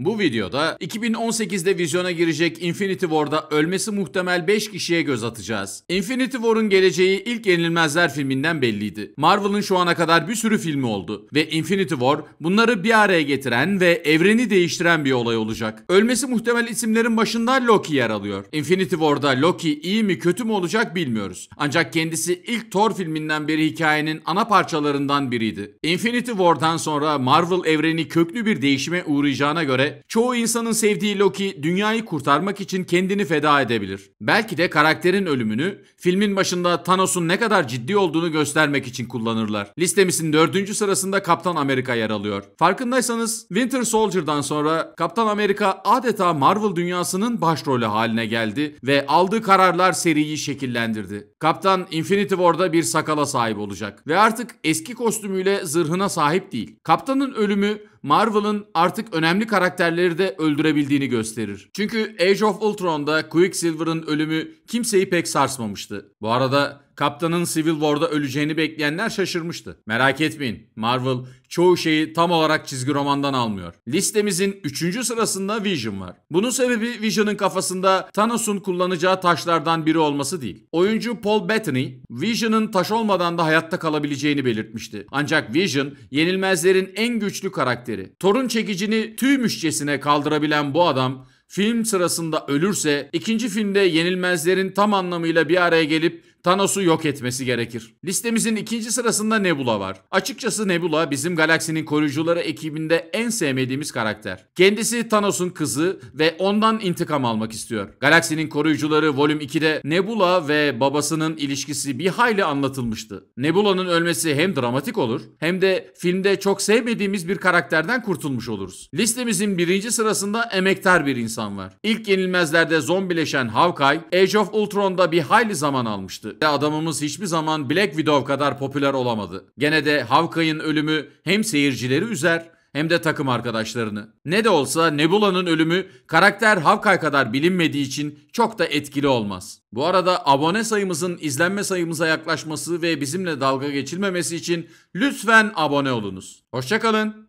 Bu videoda 2018'de vizyona girecek Infinity War'da ölmesi muhtemel 5 kişiye göz atacağız. Infinity War'un geleceği ilk Yenilmezler filminden belliydi. Marvel'ın şu ana kadar bir sürü filmi oldu ve Infinity War bunları bir araya getiren ve evreni değiştiren bir olay olacak. Ölmesi muhtemel isimlerin başında Loki yer alıyor. Infinity War'da Loki iyi mi kötü mü olacak bilmiyoruz. Ancak kendisi ilk Thor filminden beri hikayenin ana parçalarından biriydi. Infinity War'dan sonra Marvel evreni köklü bir değişime uğrayacağına göre çoğu insanın sevdiği Loki dünyayı kurtarmak için kendini feda edebilir. Belki de karakterin ölümünü filmin başında Thanos'un ne kadar ciddi olduğunu göstermek için kullanırlar. Listemizin dördüncü sırasında Kaptan Amerika yer alıyor. Farkındaysanız Winter Soldier'dan sonra Kaptan Amerika adeta Marvel dünyasının başrolü haline geldi ve aldığı kararlar seriyi şekillendirdi. Kaptan Infinity War'da bir sakala sahip olacak ve artık eski kostümüyle zırhına sahip değil. Kaptanın ölümü Marvel'ın artık önemli karakterleri de öldürebildiğini gösterir. Çünkü Age of Ultron'da Quicksilver'ın ölümü kimseyi pek sarsmamıştı. Bu arada Kaptanın Civil War'da öleceğini bekleyenler şaşırmıştı. Merak etmeyin Marvel çoğu şeyi tam olarak çizgi romandan almıyor. Listemizin 3. sırasında Vision var. Bunun sebebi Vision'ın kafasında Thanos'un kullanacağı taşlardan biri olması değil. Oyuncu Paul Bettany, Vision'ın taş olmadan da hayatta kalabileceğini belirtmişti. Ancak Vision, yenilmezlerin en güçlü karakteri. Thor'un çekicini tüymüşçesine kaldırabilen bu adam, film sırasında ölürse ikinci filmde yenilmezlerin tam anlamıyla bir araya gelip Thanos'u yok etmesi gerekir. Listemizin ikinci sırasında Nebula var. Açıkçası Nebula bizim galaksinin koruyucuları ekibinde en sevmediğimiz karakter. Kendisi Thanos'un kızı ve ondan intikam almak istiyor. Galaksinin koruyucuları Volüm 2'de Nebula ve babasının ilişkisi bir hayli anlatılmıştı. Nebula'nın ölmesi hem dramatik olur hem de filmde çok sevmediğimiz bir karakterden kurtulmuş oluruz. Listemizin birinci sırasında emektar bir insan var. İlk yenilmezlerde zombileşen Hawkeye, Age of Ultron'da bir hayli zaman almıştı adamımız hiçbir zaman Black Widow kadar popüler olamadı. Gene de Hawkeye'in ölümü hem seyircileri üzer hem de takım arkadaşlarını. Ne de olsa Nebula'nın ölümü karakter Hawkeye kadar bilinmediği için çok da etkili olmaz. Bu arada abone sayımızın izlenme sayımıza yaklaşması ve bizimle dalga geçilmemesi için lütfen abone olunuz. Hoşçakalın.